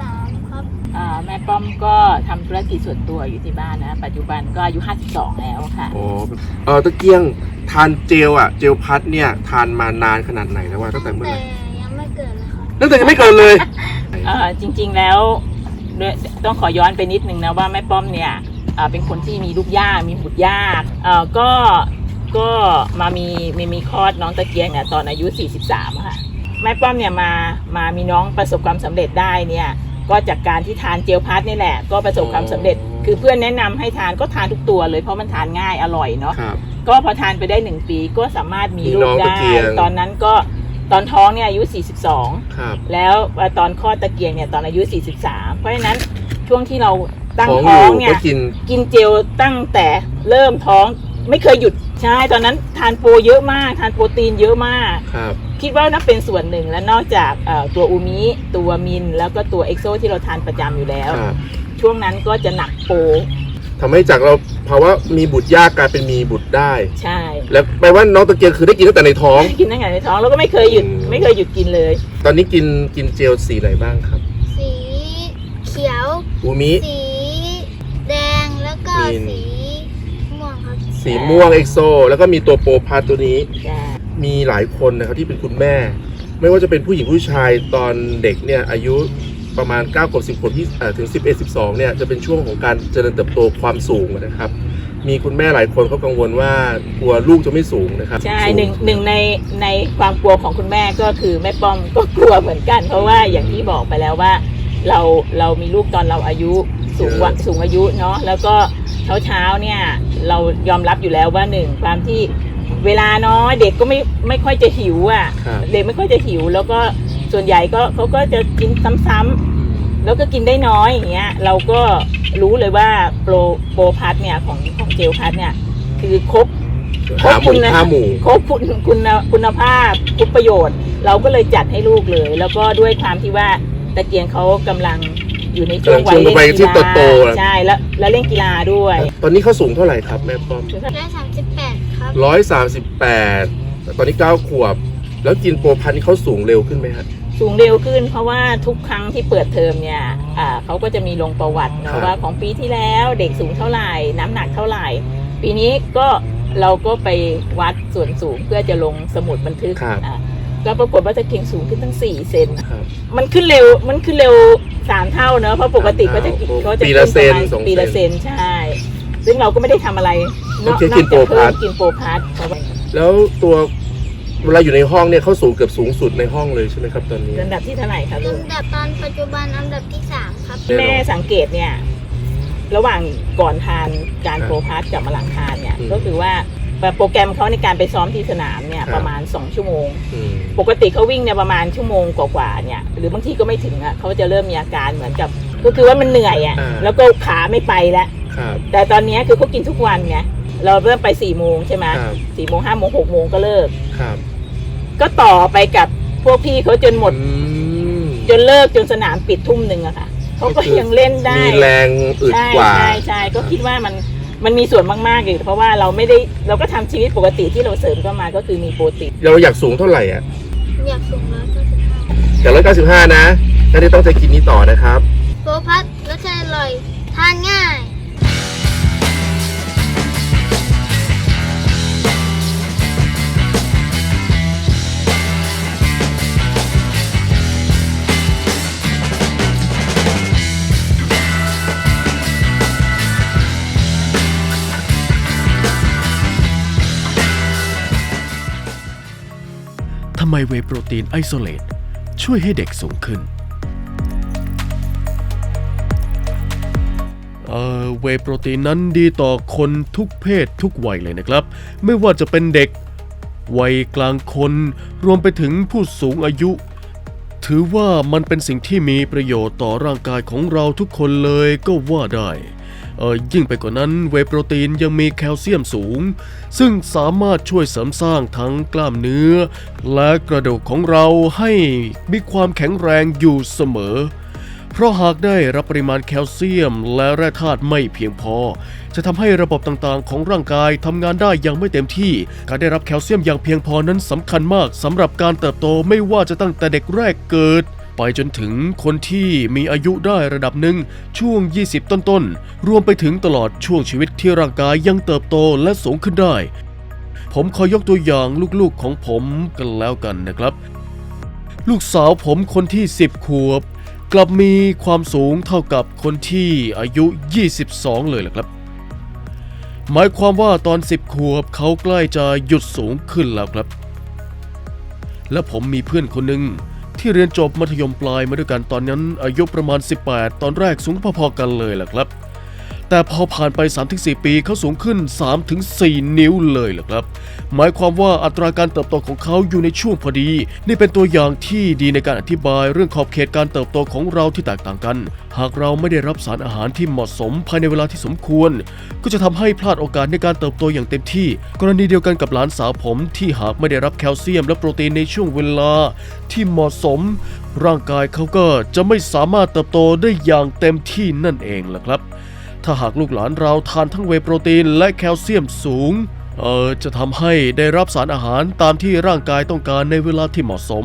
สามครับอ่าแม่ป้อมก็ทำธุรกิจส่วนตัวอยู่ที่บ้านนะ ปัจจุบันก็อายุ 52 แล้วค่ะ โอ้เออตะเกียงทานเจลอะเจลพัดเนี่ยทานมานานขนาดไหนแล้วว่าตั้งแต่เมื่อไหร่ยังไม่เกิดเลยครับตั้งแต่ยังไม่เกินเลย เอ่อจริงๆแล้วด้วยต้องขอย้อนไปนิดนึงนะว่าแม่ป้อมเนี่ยเอ่อเป็นคนที่มีลูกยากมีบุตรยากเอ่อก็ก็มามีมีมีคลอดน้องตะเกียงเนี่ยตอนอายุ 43อะค่ะ แม่ป้อมเนี่ยมามามีน้องประสบความสำเร็จได้เนี่ยก็จากการที่ทานเจลพัทนี่แหละ ก็ประสบความสำเร็จ คือเพื่อนแนะนำให้ทานก็ทานทุกตัวเลยเพราะมันทานง่ายอร่อยเนาะครับก็พอทานไปได้หนึ่งปีก็สามารถมีมีลูน้กองตะได้เกียงตอนนั้นก็ตอนท้องเนี่ยอายุ 42ครับแล้วตอนคลอดตะเกียงเนี่ยตอนอายุ 43 เพราะฉะนั้นช่วงที่เราตั้งท้องอท้องยู่เนี่ก็ยกินกินเจลตั้งแต่เริ่มท้องไม่เคยหยุด ใช่ตอนนั้นทานโปรเยอะมาก ทานโปรตีนเยอะมาก ครับ คิดว่านั่นเป็นส่วนหนึ่งและนอกจากเอ่อตัวอูมิตัวมิน แล้วก็ตัวเอ็กโซที่เราทานประจำอยู่แล้ว ครับช่วงนั้นก็จะหนักโปรทำให้จากเราภาวะมีบุตรยากกลายเป็นมีบุตรได้ ใช่ แล้วแปลว่าน้องตะเกียงคือได้กินตั้งแต่ในท้อง กินตั้งแต่ในท้องแล้วก็ไม่เคยหยุดอืม ไม่เคยหยุดกินเลย ตอนนี้กินกินเจลสีไหนบ้างครับ สีเขียว อูมิ สีแดงแล้วก็มีน สีม่วงครับ สีม่วงเอ็กโซแล้วก็มีตัวโปรพาตัวนี้ใช่มีหลายคนนะครับที่เป็นคุณแม่ ไม่ว่าจะเป็นผู้หญิงผู้ชายตอนเด็กเนี่ยอายุประมาณ9ขวบ10ขวบที่เอ่อถึง 11 12เนี่ยจะเป็นช่วงของการเจริญเติบโตความสูงนะครับ มีคุณแม่หลายคนเขากังวลว่ากลัวลูกจะไม่สูงนะครับใช่สูหนึ่งหนึ่งในในความกลัวของคุณแม่ก็คือแม่ป้อมก็กลัวเหมือนกัน เพราะว่าอย่างที่บอกไปแล้วว่า เราเรามีลูกตอนเราอายุสูงกว่าสูงอายุเนาะแล้วก็เช้าเช้าๆเนี่ย เรายอมรับอยู่แล้วว่าหนึ่งความที่เวลาน้อยเด็กก็ไม่ไม่ค่อยจะหิวอะ ครับ เด็กไม่ค่อยจะหิว แล้วก็ส่วนใหญ่ก็เขาก็จะกินซ้ำๆ แล้วก็กินได้น้อยอย่างเงี้ยเราก็รู้เลยว่าโปรโปรพัทเนี่ยของของเจลพัทเนี่ยคือครบหาหมูนะห้าหมู ครบคุณคุณคุณภาพทุกประโยชน์ เราก็เลยจัดให้ลูกเลย แล้วก็ด้วยความที่ว่าตะเกียงเขากำลัง อยู่ในช่วงวัยกำลังช่วงวัเล่ยนที่กีฬาโตๆแล้วใช่แล้วแล้วเล่นกีฬาด้วยตอนนี้เขาสูงเท่าไหร่ครับแม่ป้อมร้อยสามสิบแปดครับร้อยสามสิบแปดตอนนี้เก้าขวบ แล้วกินโปรพันนี่เขาสูงเร็วขึ้นไหมฮะสูงเร็วขึ้นเพราะว่าทุกครั้งที่เปิดเทอมเนี่ยอ่าเขาก็จะมีลงประวัติครัเนาะบว่าของปีที่แล้วเด็กสูงเท่าไหร่ น้ำหนักเท่าไหร่ ปีนี้ก็เราก็ไปวัดส่วนสูงเพื่อจะลงสมุดบันทึกครับอ่าก็ปรากฏว่าตะเกียงสูงขึ้นตั้ง 4 เซนครับมันขึ้นเร็ว มันขึ้นเร็ว สามเท่าเนอะเพราะปกติเขาจะสามเท่าเขาจะปีละขึ้ประมาณเซนสองปีละเซเซนนใช่ ซึ่งเราก็ไม่ได้ทำอะไรนอกโอเคนอกิกนจากโปรพาร์ทเพิ่มกินโปรพาร์ทเพราะว่าแล้วตัวเวลาอยู่ในห้องเนี่ยเขาสูงเกือบสูงสุดในห้องเลยใช่ไหมครับตอนนี้ ลำดับที่เท่าไหร่คะลูก ลำดับตอนปัจจุบันอันดับที่สามครับแน่นอนแม่สังเกตเนี่ย ระหว่างก่อนทานการครับโปรพาร์ทกับมาหลังทานเนี่ย อืม ก็คือว่า โปรแกรมเขาในการไปซ้อมที่สนามเนี่ยครับประมาณ 2 ชั่วโมงอืมปกติเขาวิ่งเนี่ยประมาณชั่วโมงกว่าๆเนี่ยหรือบางทีก็ไม่ถึงอะเขาจะเริ่มมีอาการเหมือนกับ ก็คือว่ามันเหนื่อยอะอ่าแล้วก็ขาไม่ไปแล้วครับแต่ตอนเนี้ยคือเขากินทุกวันไงเราเริ่มไปสี่โมงใช่ไหมครับสี่โมงห้าโมงหกโมงก็เลิกครับก็ต่อไปกับพวกพี่เขาจนหมดอืมจนเลิกจนสนามปิดทุ่มหนึ่งอะค่ะเขาก็ยังเล่นได้มีแรงอึดใช่กว่าใช่ใช่ก็คิดว่ามัน มันมีส่วนมากๆอยู่เพราะว่าเราไม่ได้เราก็ทำชีวิตปกติที่เราเสริมเข้ามาก็คือมีโปรตีนเราอยากสูงเท่าไหร่อะอยากสูงร้อยเก้าสิบห้าอยากร้อยเก้าสิบห้านะแล้วนี่ต้องใช้กินนี้ต่อนะครับโปรพัทรสชาติอร่อย ทานง่ายำไมเวโปรตีนไอโซเลตช่วยให้เด็กสูงขึ้น เอ่อ เวโปรตีนนั้นดีต่อคนทุกเพศทุกวัยเลยนะครับ ไม่ว่าจะเป็นเด็ก วัยกลางคน รวมไปถึงผู้สูงอายุ ถือว่ามันเป็นสิ่งที่มีประโยชน์ต่อร่างกายของเราทุกคนเลยก็ว่าได้ เออยิ่งไปกว่านั้นเวย์โปรตีนยังมีแคลเซียมสูง ซึ่งสามารถช่วยเสริมสร้างทั้งกล้ามเนื้อ และกระดูกของเราให้มีความแข็งแรงอยู่เสมอ เพราะหากได้รับปริมาณแคลเซียมและแร่ธาตุไม่เพียงพอ จะทำให้ระบบต่างๆ ของร่างกายทำงานได้อย่างไม่เต็มที่ การได้รับแคลเซียมอย่างเพียงพอนั้นสำคัญมากสำหรับการเติบโตไม่ว่าจะตั้งแต่เด็กแรกเกิด ไปจนถึงคนที่มีอายุได้ระดับหนึ่งช่วง 20 ต้นๆ รวมไปถึงตลอดช่วงชีวิตที่ร่างกายยังเติบโตและสูงขึ้นได้ ผมขอยกตัวอย่างลูกๆของผมกันแล้วกันนะครับ ลูกสาวผมคนที่ 10 ขวบ กลับมีความสูงเท่ากับคนที่อายุ 22 เลยแหละครับ หมายความว่าตอน 10 ขวบเขาใกล้จะหยุดสูงขึ้นแล้วครับ และผมมีเพื่อนคนหนึ่ง ที่เรียนจบมัธยมปลายมาด้วยกันตอนนั้นอายุประมาณ 18 ตอนแรกสูงพอๆกันเลยแหละครับ แต่พอผ่านไป 3-4 ปีเขาสูงขึ้น 3-4 นิ้วเลยล่ะครับ หมายความว่าอัตราการเติบโตของเขาอยู่ในช่วงพอดี นี่เป็นตัวอย่างที่ดีในการอธิบายเรื่องขอบเขตการเติบโตของเราที่แตกต่างกัน หากเราไม่ได้รับสารอาหารที่เหมาะสมภายในเวลาที่สมควร ก็จะทำให้พลาดโอกาสในการเติบโตอย่างเต็มที่ กรณีเดียวกันกับหลานสาวผม ที่หากไม่ได้รับแคลเซียมและโปรตีนในช่วงเวลา ที่เหมาะสม ร่างกายเขาก็จะไม่สามารถเติบโตได้อย่างเต็มที่นั่นเองล่ะครับ ถ้าหากลูกหลานเราทานทั้งเวโปรตีนและแคลเซียมสูง เออจะทำให้ได้รับสารอาหารตามที่ร่างกายต้องการในเวลาที่เหมาะสม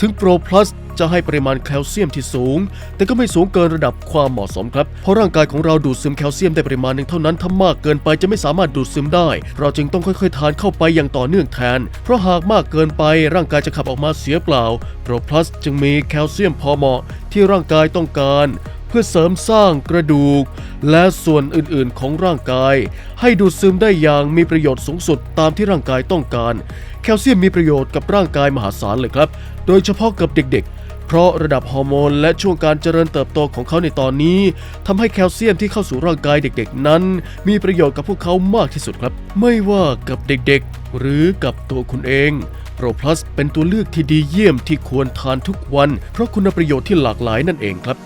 ถึงโปรพลัสจะให้ปริมาณแคลเซียมที่สูง แต่ก็ไม่สูงเกินระดับความเหมาะสมครับ เพราะร่างกายของเราดูดซึมแคลเซียมได้ปริมาณหนึ่งเท่านั้นถ้ามากเกินไปจะไม่สามารถดูดซึมได้ เราจึงต้องค่อยๆ ทานเข้าไปอย่างต่อเนื่องแทน เพราะหากมากเกินไปร่างกายจะขับออกมาเสียเปล่า โปรพลัสจึงมีแคลเซียมพอเหมาะที่ร่างกายต้องการ เพื่อเสริมสร้างกระดูก และส่วนอื่นๆของร่างกาย ให้ดูดซึมได้อย่างมีประโยชน์สูงสุดตามที่ร่างกายต้องการ แคลเซียมมีประโยชน์กับร่างกายมหาศาลเลยครับ โดยเฉพาะกับเด็กๆเพราะระดับฮอร์โมนและช่วงการเจริญเติบโตของเขาในตอนนี้ทำให้แคลเซียมที่เข้าสู่ร่างกายเด็กๆ นั้น มีประโยชน์กับพวกเขามากที่สุดครับ ไม่ว่ากับเด็กๆ หรือกับตัวคุณเองโปรพลัสเป็นตัวเลือกที่ดีเยี่ยมที่ควรทานทุกวัน เพราะคุณประโยชน์ที่หลากหลายนั่นเองครับ